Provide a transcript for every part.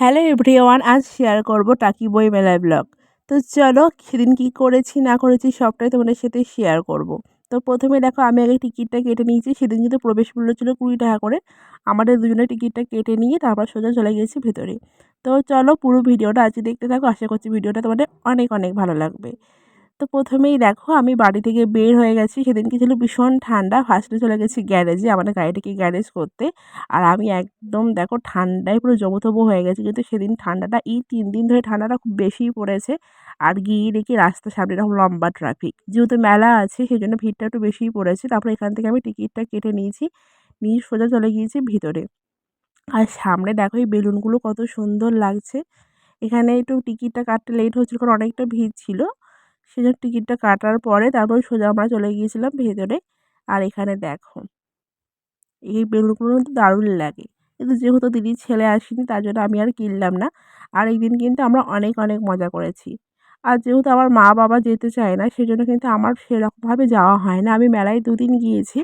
Hello everyone, আজ share করব টাকি বই মেলায় ব্লগ তো চলো, সেদিন কী করেছি, না করেছি, সবটাই তোমাদের সাথে শেয়ার করব। তো প্রথমে দেখো, আমি আগে টিকিটটা কেটে নিয়েছি, সেদিন কিন্তু প্রবেশ মূল্য ছিল কুড়ি টাকা করে। আমাদের দুজনের টিকিটটা কেটে নিয়ে তারপর সোজা চলে গেছি ভেতরে। তো চলো, পুরো ভিডিওটা আজকে দেখতে থাকো, আশা করছি ভিডিওটা তোমাদের অনেক অনেক ভালো লাগবে। তো প্রথমেই দেখো আমি বাড়ি থেকে বের হয়ে গেছি। সেদিনকে ছিল ভীষণ ঠান্ডা। ফার্স্টে চলে গেছি গ্যারেজে আমাদের গাড়িটাকে গ্যারেজ করতে। আর আমি একদম দেখো ঠান্ডায় পুরো জবতবো হয়ে গেছি। কিন্তু সেদিন ঠান্ডাটা এই তিন দিন ধরে ঠান্ডাটা খুব বেশিই পড়েছে। আর গিয়ে দেখি রাস্তার সামনে এরকম লম্বা ট্রাফিক যেহেতু মেলা আছে সেই জন্য ভিড়টা একটু বেশিই পড়েছে। তারপরে এখান থেকে আমি টিকিটটা কেটে নিয়েছি। নিয়ে সোজা চলে গিয়েছি ভিতরে। আর সামনে দেখো এই বেলুনগুলো কত সুন্দর লাগছে। এখানে একটু টিকিটটা কাটতে লেট হচ্ছিল কারণ অনেকটা ভিড় ছিল। সেজন্য টিকিটটা কাটার পরে তারপর সোজা আমরা চলে গিয়েছিলাম ভেতরে। আর এখানে দেখো, এই বেলুনগুলো কিন্তু দারুণ লাগে। কিন্তু যেহেতু দিদির ছেলে আসেনি, তার জন্য আমি আর কিনলাম না। আর এই দিন কিন্তু আমরা অনেক অনেক মজা করেছি। আর যেহেতু আমার মা বাবা যেতে চায় না, সেজন্য কিন্তু আমার সেরকমভাবে যাওয়া হয় না। আমি মেলায় দুদিন গিয়েছি।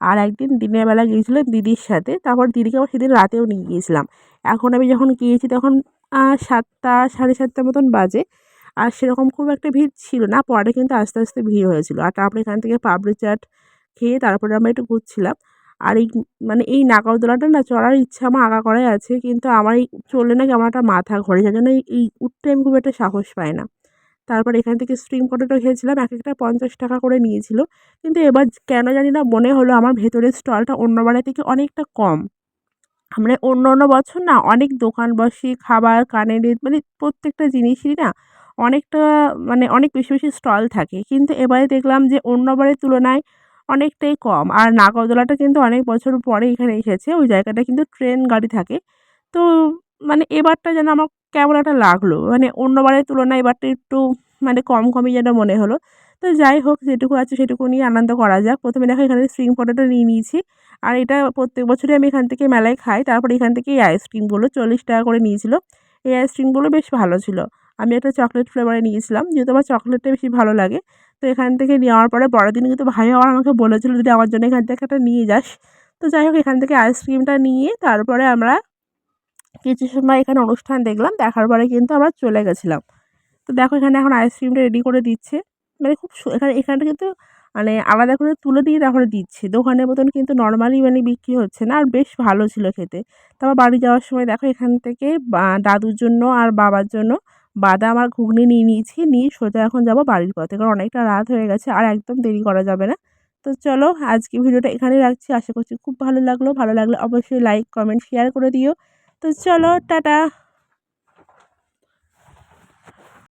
আর একদিন দিনের বেলা গিয়েছিলাম দিদির সাথে। তারপর দিদিকে আবার সেদিন রাতেও নিয়ে গিয়েছিলাম। এখন আমি যখন গিয়েছি তখন সাতটা, সাড়ে সাতটা মতন বাজে। আর সেরকম খুব একটা ভিড় ছিল না। পরে কিন্তু আস্তে আস্তে ভিড় হয়েছিল। আর তারপরে এখান থেকে পাপড়ি চাট খেয়ে তারপরে আমরা একটু ঘুরছিলাম। আর এই মানে এই নাগরদোলাটা না চড়ার ইচ্ছা আমার আগা করাই আছে। কিন্তু আমার এই চললে না কেমন একটা মাথা ঘোরে। যার জন্য এই উঠতে আমি খুব একটা সাহস পাই না। তারপর এখান থেকে স্ট্রিম পটেটো খেয়েছিলাম। এক একটা পঞ্চাশ টাকা করে নিয়েছিল। কিন্তু এবার কেন জানি না মনে হলো আমার ভেতরের স্টলটা অন্য বাড়ি থেকে অনেকটা কম। মানে অন্য অন্য বছর না অনেক দোকান বসে, খাবার, কানের মানে প্রত্যেকটা জিনিসই না অনেকটা মানে অনেক বেশি বেশি স্টল থাকে। কিন্তু এবারে দেখলাম যে অন্যবারের তুলনায় অনেকটাই কম। আর নাগরদোলাটা কিন্তু অনেক বছর পরে এখানে এসেছে। ওই জায়গাটা কিন্তু ট্রেন গাড়ি থাকে। তো মানে এবারটা যেন আমার কেমন একটা লাগল। মানে অন্যবারের তুলনায় এবারটা একটু মানে কম, কমই যেন মনে হলো। তো যাই হোক, যেটুকু আছে সেটুকু নিয়ে আনন্দ করা যাক। প্রথমে দেখো এখানে স্প্রিং পটেটো নিয়ে নিয়েছি। আর এটা প্রত্যেক বছরই আমি এখান থেকে মেলায় খাই। তারপর এখান থেকে এই আইসক্রিমগুলো চল্লিশ টাকা করে নিয়েছিল। এই আইসক্রিমগুলো বেশ ভালো ছিল। আমি একটা চকলেট ফ্লেভারে নিয়েছিলাম। যেহেতু আমার চকলেটটা বেশি ভালো লাগে, তো এখান থেকে নেওয়ার পরে পরের দিন কিন্তু ভাই আবার আমাকে বলেছিল, যদি আমার জন্য এখান থেকে একটা নিয়ে যাস। তো যাই হোক, এখান থেকে আইসক্রিমটা নিয়ে তারপরে আমরা কিছু সময় এখানে অনুষ্ঠান দেখলাম। দেখার পরে কিন্তু আমরা চলে গেছিলাম। তো দেখো, এখানে এখন আইসক্রিমটা রেডি করে দিচ্ছে। মানে খুব এখানে, এখানটা কিন্তু মানে আলাদা করে তুলে দিয়ে তারপরে দিচ্ছে। দোকানের মতন কিন্তু নর্মালি মানে বিক্রি হচ্ছে না, আর বেশ ভালো ছিল খেতে। তারপর বাড়ি যাওয়ার সময় দেখো, এখান থেকে দাদুর জন্য আর বাবার জন্য বাদাম আর ঘুগনি নিয়ে নিয়েছি, নিয়ে সোজা এখন যাব বাড়ির পথে। কারণ অনেকটা রাত হয়ে গেছে আর একদম দেরি করা যাবে না। তো চলো আজকে ভিডিওটা এখানেই রাখছি। আশা করছি খুব ভালো লাগল। ভালো লাগলে অবশ্যই লাইক কমেন্ট শেয়ার করে দিও। তো চলো, টাটা!